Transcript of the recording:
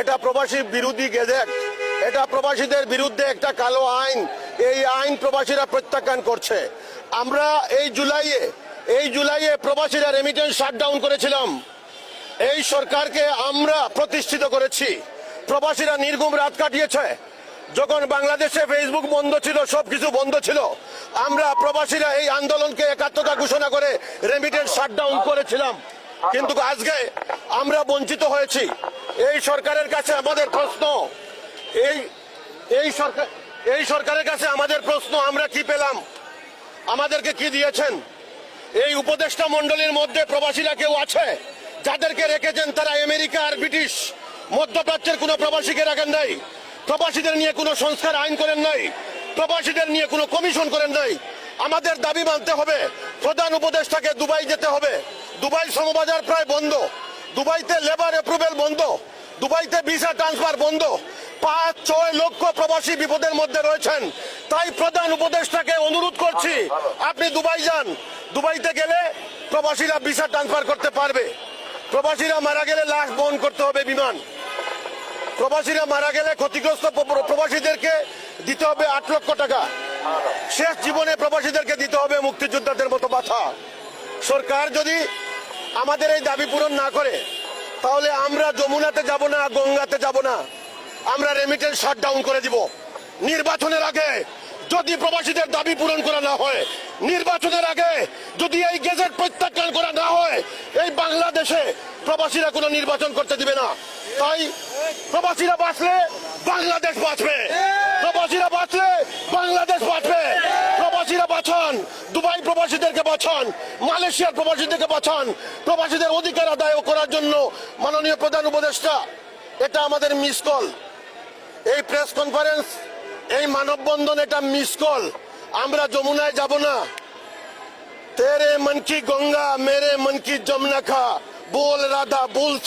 এটা প্রবাসী বিরোধী গেজেট। এটা প্রবাসীদের বিরুদ্ধে একটা কালো আইন। এই আইন প্রবাসীরা প্রত্যাখ্যান করছে। আমরা এই জুলাইয়ে এই জুলাইয়ে প্রবাসীরা রেমিটেন্স শাটডাউন করেছিলাম। এই সরকারকে আমরা প্রতিষ্ঠিত করেছি। প্রবাসীরা নির্গুম রাত কাটিয়েছে। যখন বাংলাদেশে ফেসবুক বন্ধ ছিল, সবকিছু বন্ধ ছিল, আমরা প্রবাসীরা এই আন্দোলনকে একাত্মতা ঘোষণা করে রেমিটেন্স শাটডাউন করেছিলাম। কিন্তু আজকে আমরা বঞ্চিত হয়েছি। এই সরকারের কাছে আমাদের প্রশ্ন। এই এই সরকার, এই সরকারের কাছে আমাদের প্রশ্ন, আমরা কি পেলাম? আমাদেরকে কি দিয়েছেন? এই উপদেষ্টা মন্ডলীর মধ্যে প্রবাসীরা কেউ আছে? যাদেরকে রেখেছেন তারা আমেরিকা আর ব্রিটিশ। মধ্যপ্রাচ্যের কোনো প্রবাসীকে রাখেন নাই। প্রবাসীদের নিয়ে কোনো সংস্কার আইন করেন নাই। প্রবাসীদের নিয়ে কোনো কমিশন করেন নাই। আমাদের দাবি মানতে হবে। প্রধান উপদেষ্টাকে দুবাই যেতে হবে। দুবাই সমবাজার প্রায় বন্ধ। দুবাইতে লেবার অ্যাপ্রুভেল বন্ধ। দুবাইতে ভিসা ট্রান্সফার বন্ধ। পাঁচ ছয় লক্ষ প্রবাসী বিপদের মধ্যে রয়েছেন। তাই প্রধান উপদেষ্টাকে অনুরোধ করছি আপনি দুবাই যান। দুবাইতে গেলে প্রবাসীরা ভিসা ট্রান্সফার করতে পারবে। প্রবাসীরা মারা গেলে লাশ বহন করতে হবে বিমান। প্রবাসীরা মারা গেলে ক্ষতিগ্রস্ত প্রবাসীদেরকে দিতে হবে আট লক্ষ টাকা। শেষ জীবনে প্রবাসীদেরকে দিতে হবে মুক্তিযোদ্ধাদের মতো বাধা। সরকার যদি আমাদের এই দাবি পূরণ না করে, তাহলে আমরা যমুনাতে যাব না, গঙ্গাতে যাব না? আমরা রেমিটেন্স শাটডাউন করে দিব। নির্বাচনের আগে যদি প্রবাসীদের দাবি পূরণ করা না হয়, নির্বাচনের আগে যদি এই গেজেট প্রত্যাখ্যান করা না হয়, এই বাংলাদেশে প্রবাসীরা কোনো নির্বাচন করতে দিবে না। তাই প্রবাসীরা বাঁচলে বাংলাদেশ বাঁচবে। প্রবাসীরা বাঁচলে বাংলাদেশ বাঁচবে প্রবাসীরা বাঁচান দুবাই প্রবাসীদেরকে বাঁচান, মালয়েশিয়ার প্রবাসীদেরকে বাঁচান, প্রবাসীদের অধিকার আদায় করার জন্য মাননীয় প্রধান উপদেষ্টা, এটা আমাদের মিস কল এই প্রেস কনফারেন্স এই মানববন্ধন এটা মিস কল আমরা যমুনায় যাব না। তেরে মন কি গঙ্গা, মেরে মন কি যমুনা খা। বোল রাধা, বোল